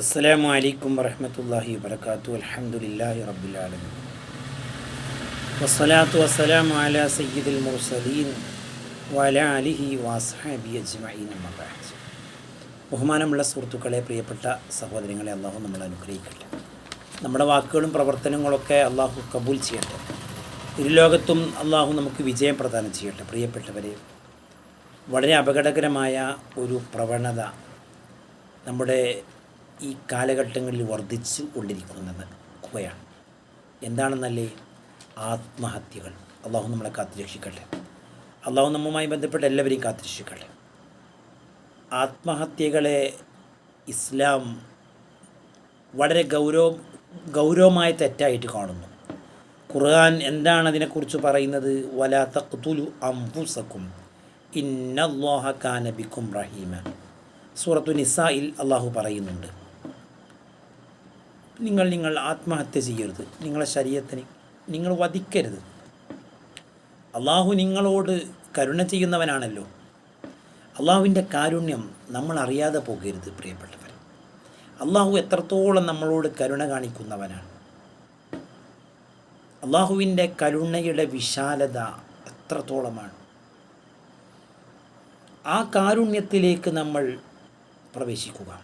അസ്സലാമു അലൈക്കും വറഹ്മത്തുള്ളാഹി വബർക്കാത്തു അലഹമുല്ലാഹി റബ്ബിൽ ആലമീൻ. വസ്സലാത്തു വസ്സലാമു അലാ സയ്യിദിൽ മുർസലീൻ വല അലിഹി വഅസ്ഹാബി അജ്മഈൻ ബഹുമാനമുള്ള സുഹൃത്തുക്കളെ പ്രിയപ്പെട്ട സഹോദരങ്ങളെ അള്ളാഹു നമ്മൾ അനുഗ്രഹിക്കട്ടെ. നമ്മുടെ വാക്കുകളും പ്രവർത്തനങ്ങളൊക്കെ അള്ളാഹു കബൂൽ ചെയ്യട്ടെ. ഇരുലോകത്തും അള്ളാഹു നമുക്ക് വിജയം പ്രദാനം ചെയ്യട്ടെ. പ്രിയപ്പെട്ടവരെ വളരെ അപകടകരമായ ഒരു പ്രവണത നമ്മുടെ ഈ കാലഘട്ടങ്ങളിൽ വർദ്ധിച്ചു കൊണ്ടിരിക്കുന്നത് കുവയാണ്. എന്താണെന്നല്ലേ? ആത്മഹത്യകൾ. അള്ളാഹു നമ്മളെ കാത്തുരക്ഷിക്കട്ടെ. അള്ളാഹു നമ്മുമായി ബന്ധപ്പെട്ട എല്ലാവരെയും കാത്തുരക്ഷിക്കട്ടെ. ആത്മഹത്യകളെ ഇസ്ലാം വളരെ ഗൗരവ ഗൗരവമായ തെറ്റായിട്ട് കാണുന്നു. ഖുർആൻ എന്താണ് അതിനെക്കുറിച്ച് പറയുന്നത്? വലാ തഖ്തുലു അംഫുസക്കും ഇന്നല്ലാഹ കാനബിക്കും റഹീമ. സൂറത്തു നിസായിൽ അള്ളാഹു പറയുന്നുണ്ട് നിങ്ങൾ നിങ്ങൾ ആത്മഹത്യ ചെയ്യരുത്. നിങ്ങളെ ശരീരത്തിന് നിങ്ങൾ വധിക്കരുത്. അള്ളാഹു നിങ്ങളോട് കരുണ ചെയ്യുന്നവനാണല്ലോ. അള്ളാഹുവിന്റെ കാരുണ്യം നമ്മൾ അറിയാതെ പോകരുത് പ്രിയപ്പെട്ടവർ. അള്ളാഹു എത്രത്തോളം നമ്മളോട് കരുണ കാണിക്കുന്നവനാണ്. അള്ളാഹുവിന്റെ കരുണയുടെ വിശാലത എത്രത്തോളമാണ്. ആ കാരുണ്യത്തിലേക്ക് നമ്മൾ പ്രവേശിക്കുക.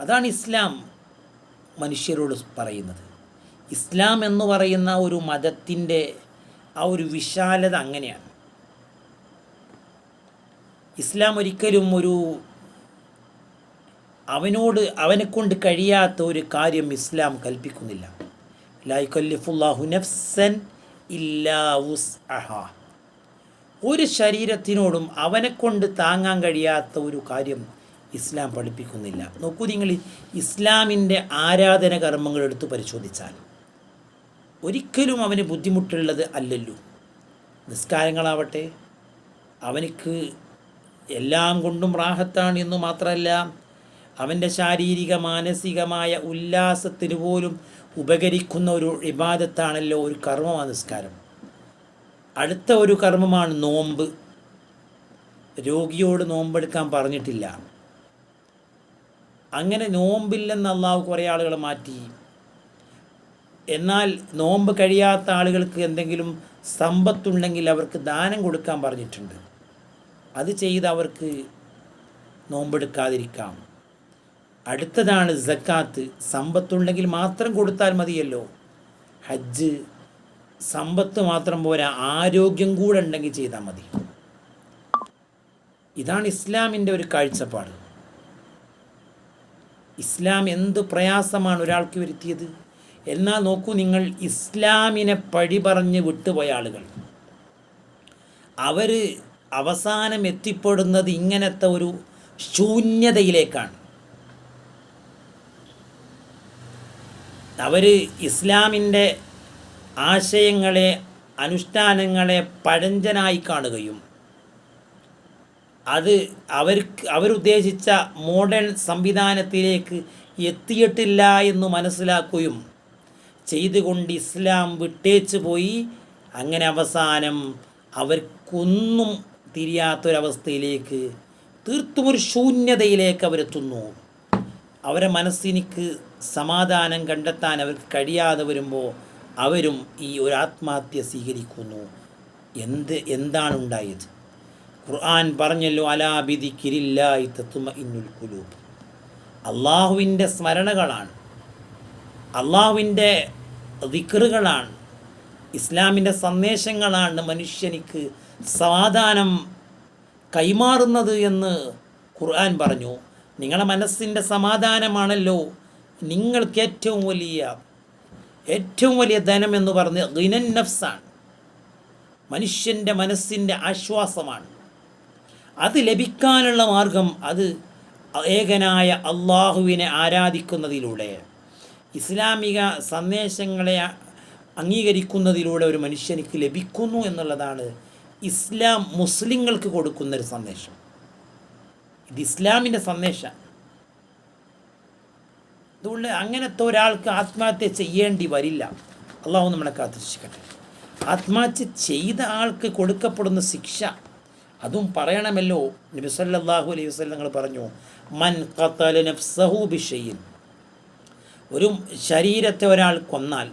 അതാണ് ഇസ്ലാം. മനുഷ്യരോട് പറയുന്നത്. ഇസ്ലാം എന്ന് പറയുന്ന ഒരു മതത്തിന്റെ ആ ഒരു വിശാലത അങ്ങനെയാണ്. ഇസ്ലാം ഒരിക്കലും ഒരു അവനോട് അവനെ കൊണ്ട് കഴിയാത്ത ഒരു കാര്യം ഇസ്ലാം കൽപ്പിക്കുന്നില്ല. നഫ്സൻ ഇല്ലാ ഒരു ശരീരത്തിനോടും അവനെ കൊണ്ട് താങ്ങാൻ കഴിയാത്ത ഒരു കാര്യം ഇസ്ലാം പഠിപ്പിക്കുന്നില്ല. നോക്കൂ നിങ്ങൾ ഇസ്ലാമിന്റെ ആരാധന കർമ്മങ്ങൾ എടുത്ത് പരിശോധിച്ചാൽ ഒരിക്കലും അവന് ബുദ്ധിമുട്ടുള്ളത് അല്ലല്ലോ. നിസ്കാരങ്ങളാവട്ടെ അവനിക്ക് എല്ലാം കൊണ്ടും റാഹത്താണ് എന്ന് മാത്രമല്ല അവന്റെ ശാരീരിക മാനസികമായ ഉല്ലാസത്തിന് പോലും ഉപകരിക്കുന്ന ഒരു ഇബാദത്താണല്ലോ ഒരു കർമ്മമാണ് നിസ്കാരം. അടുത്ത ഒരു കർമ്മമാണ് നോമ്പ്. രോഗിയോട് നോമ്പെടുക്കാൻ പറഞ്ഞിട്ടില്ല. അങ്ങനെ നോമ്പില്ലെന്ന് അള്ളാഹു കുറേ ആളുകൾ മാറ്റി. എന്നാൽ നോമ്പ് കഴിയാത്ത ആളുകൾക്ക് എന്തെങ്കിലും സമ്പത്തുണ്ടെങ്കിൽ അവർക്ക് ദാനം കൊടുക്കാൻ പറഞ്ഞിട്ടുണ്ട്. അത് ചെയ്ത് അവർക്ക് നോമ്പെടുക്കാതിരിക്കാം. അടുത്തതാണ് ജക്കാത്ത് സമ്പത്തുണ്ടെങ്കിൽ മാത്രം കൊടുത്താൽ മതിയല്ലോ. ഹജ്ജ് സമ്പത്ത് മാത്രം പോരാ ആരോഗ്യം കൂടെ ഉണ്ടെങ്കിൽ ചെയ്താൽ മതി. ഇതാണ് ഇസ്ലാമിന്റെ ഒരു കാഴ്ചപ്പാട്. ഇസ്ലാം എന്ത് പ്രയാസമാണ് ഒരാൾക്ക് വരുത്തിയത്? എന്നാൽ നോക്കൂ നിങ്ങൾ ഇസ്ലാമിനെ പഴി പറഞ്ഞ് വിട്ടുപോയ ആളുകൾ. അവർ അവസാനം എത്തിപ്പെടുന്നത് ഇങ്ങനത്തെ ഒരു ശൂന്യതയിലേക്കാണ്. അവർ ഇസ്ലാമിന്റെ ആശയങ്ങളെ അനുഷ്ഠാനങ്ങളെ പഴഞ്ചനായി കാണുകയും അത് അവർക്ക് അവരുദ്ദേശിച്ച മോഡേൺ സംവിധാനത്തിലേക്ക് എത്തിയിട്ടില്ല എന്ന് മനസ്സിലാക്കുകയും ചെയ്തുകൊണ്ട് ഇസ്ലാം വിട്ടേച്ച് പോയി. അങ്ങനെ അവസാനം അവർക്കൊന്നും തിരിയാത്തൊരവസ്ഥയിലേക്ക് തീർത്തും ഒരു ശൂന്യതയിലേക്ക് അവരെത്തുന്നു. അവരെ മനസ്സിനിക്ക് സമാധാനം കണ്ടെത്താൻ അവർക്ക് കഴിയാതെ വരുമ്പോൾ അവരും ഈ ഒരു ആത്മഹത്യ സ്വീകരിക്കുന്നു. എന്ത് എന്താണ് ഉണ്ടായത്? ഖുർആൻ പറഞ്ഞല്ലോ അലാബിദിക്കിരില്ലായി തത്തുമ ഇന്നുൽ കുലൂബ് അള്ളാഹുവിന്റെ സ്മരണകളാണ് അള്ളാഹുവിന്റെ ദിക്റുകളാണ് ഇസ്ലാമിന്റെ സന്ദേശങ്ങളാണ് മനുഷ്യനിക്ക് സമാധാനം കൈമാറുന്നത് എന്ന് ഖുർആൻ പറഞ്ഞു. നിങ്ങളുടെ മനസ്സിന്റെ സമാധാനമാണല്ലോ നിങ്ങൾക്ക് ഏറ്റവും വലിയ ഏറ്റവും വലിയ ധനം എന്ന് പറഞ്ഞ് ഗിനൻ നഫ്സാണ് മനുഷ്യന്റെ മനസ്സിന്റെ ആശ്വാസമാണ്. അത് ലഭിക്കാനുള്ള മാർഗം അത് ഏകനായ അള്ളാഹുവിനെ ആരാധിക്കുന്നതിലൂടെ ഇസ്ലാമിക സന്ദേശങ്ങളെ അംഗീകരിക്കുന്നതിലൂടെ ഒരു മനുഷ്യനിക്ക് ലഭിക്കുന്നു എന്നുള്ളതാണ് ഇസ്ലാം മുസ്ലിങ്ങൾക്ക് കൊടുക്കുന്ന ഒരു സന്ദേശം. ഇത് ഇസ്ലാമിന്റെ സന്ദേശം. അതുകൊണ്ട് അങ്ങനത്തെ ഒരാൾക്ക് ആത്മഹത്യ ചെയ്യേണ്ടി വരില്ല. അള്ളാഹു നമ്മളെ കാത്തിരിക്കട്ടെ. ആത്മഹത്യ ചെയ്ത ആൾക്ക് കൊടുക്കപ്പെടുന്ന ശിക്ഷ അതും പറയണമല്ലോ. നബി സല്ലല്ലാഹു അലൈഹി വസല്ലം നിങ്ങൾ പറഞ്ഞു മൻ ഖതല നഫ്സഹു ബിഷൈൻ. ഒരു ശരീരത്തെ ഒരാൾ കൊന്നാൽ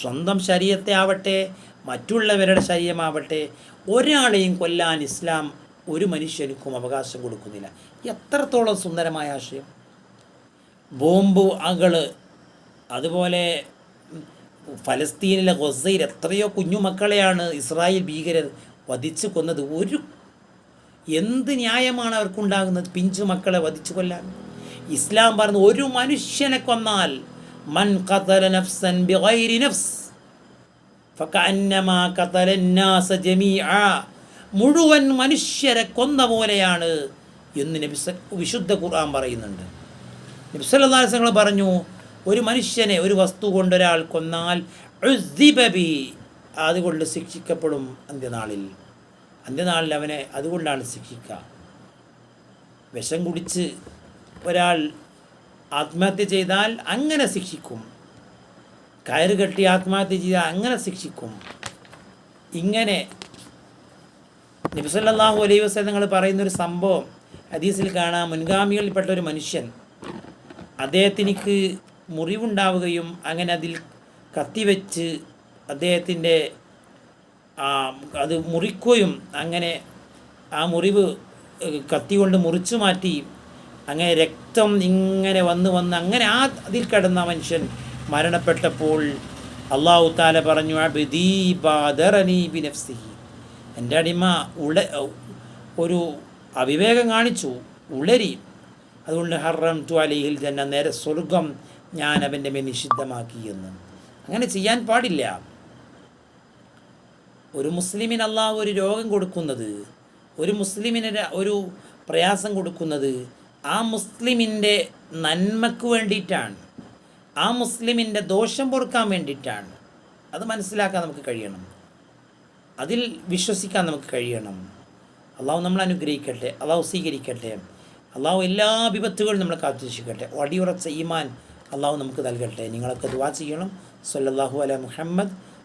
സ്വന്തം ശരീരത്തെ ആവട്ടെ മറ്റുള്ളവരുടെ ശരീരമാവട്ടെ ഒരാളെയും കൊല്ലാൻ ഇസ്ലാം ഒരു മനുഷ്യനുക്കും അവകാശം കൊടുക്കുന്നില്ല. എത്രത്തോളം സുന്ദരമായ ആശയം. ബോംബ് അകൾ അതുപോലെ ഫലസ്തീനിലെ ഗൊസയിൽ എത്രയോ കുഞ്ഞുമക്കളെയാണ് ഇസ്രായേൽ ഭീകരർ വധിച്ചു കൊന്നത്. ഒരു എന്ത് ന്യായമാണ് അവർക്കുണ്ടാകുന്നത് പിഞ്ചു മക്കളെ വധിച്ചു കൊല്ലാൻ ഇസ്ലാം പറഞ്ഞു ഒരു മനുഷ്യനെ കൊന്നാൽ മൻ ഖതല നഫ്സൻ ബിഗൈരി നഫ്സ് ഫകഅന്നമാ ഖതല الناس ജമീഅ മുഴുവൻ മനുഷ്യരെ കൊന്ന പോലെയാണ് എന്ന് നബി സ- വിശുദ്ധ ഖുർആൻ പറയുന്നുണ്ട് നബി സല്ലല്ലാഹു അലൈഹി വസല്ലം പറഞ്ഞു ഒരു മനുഷ്യനെ ഒരു വസ്തു കൊണ്ട് ഒരാൾ കൊന്നാൽ ഉസ്ദിബ ബിഹി. അതുകൊണ്ട് ശിക്ഷിക്കപ്പെടും അന്ത്യനാളിൽ അന്ത്യനാളിൽ അവനെ അതുകൊണ്ടാണ് ശിക്ഷിക്കുക. വിഷം കുടിച്ച് ഒരാൾ ആത്മഹത്യ ചെയ്താൽ അങ്ങനെ ശിക്ഷിക്കും. കയറ് കെട്ടി ആത്മഹത്യ ചെയ്താൽ അങ്ങനെ ശിക്ഷിക്കും. ഇങ്ങനെ നബിസല്ലാഹു അലൈഹി വസ്ലം നിങ്ങൾ പറയുന്നൊരു സംഭവം ഹദീസിൽ കാണാം. മുൻഗാമികളിൽപ്പെട്ട ഒരു മനുഷ്യൻ അദ്ദേഹത്തിനിക്ക് മുറിവുണ്ടാവുകയും അങ്ങനെ അതിൽ കത്തിവെച്ച് അദ്ദേഹത്തിന്റെ അത് മുറിക്കുകയും അങ്ങനെ ആ മുറിവ് കത്തി കൊണ്ട് മുറിച്ചു മാറ്റി അങ്ങനെ രക്തം ഇങ്ങനെ വന്ന് വന്ന് അങ്ങനെ ആ അതിൽ കിടന്ന മനുഷ്യൻ മരണപ്പെട്ടപ്പോൾ അള്ളാഹു താല പറഞ്ഞു "അബ്ദീ ബാദറനീ ബിനഫ്സിഹി." എന്റെ അടിമ ഉള ഒരു അവിവേകം കാണിച്ചു ഉളരി. അതുകൊണ്ട് ഹറം ടു അലിഹിൽ തന്നെ നേരെ സ്വർഗം ഞാൻ അവന്റെ മേൽ നിഷിദ്ധമാക്കിയെന്ന് അങ്ങനെ ചെയ്യാൻ പാടില്ല. ഒരു മുസ്ലിമിന് അള്ളാഹു ഒരു രോഗം കൊടുക്കുന്നത് ഒരു മുസ്ലിമിന് ഒരു പ്രയാസം കൊടുക്കുന്നത് ആ മുസ്ലിമിന്റെ നന്മക്ക് വേണ്ടിയിട്ടാണ്. ആ മുസ്ലിമിന്റെ ദോഷം പൊറുക്കാൻ വേണ്ടിയിട്ടാണ്. അത് മനസ്സിലാക്കാൻ നമുക്ക് കഴിയണം. അതിൽ വിശ്വസിക്കാൻ നമുക്ക് കഴിയണം. അള്ളാഹു നമ്മൾ അനുഗ്രഹിക്കട്ടെ അള്ളാഹു സ്വീകരിക്കട്ടെ അള്ളാഹു എല്ലാ വിപത്തുകളും നമ്മളെ കാത്തുരക്ഷിക്കട്ടെ. അടിയുറച്ച ഈമാൻ അള്ളാഹു നമുക്ക് നൽകട്ടെ. നിങ്ങളൊക്കെ ദുവാ ചെയ്യണം. സല്ലല്ലാഹു അല മുഹമ്മദ്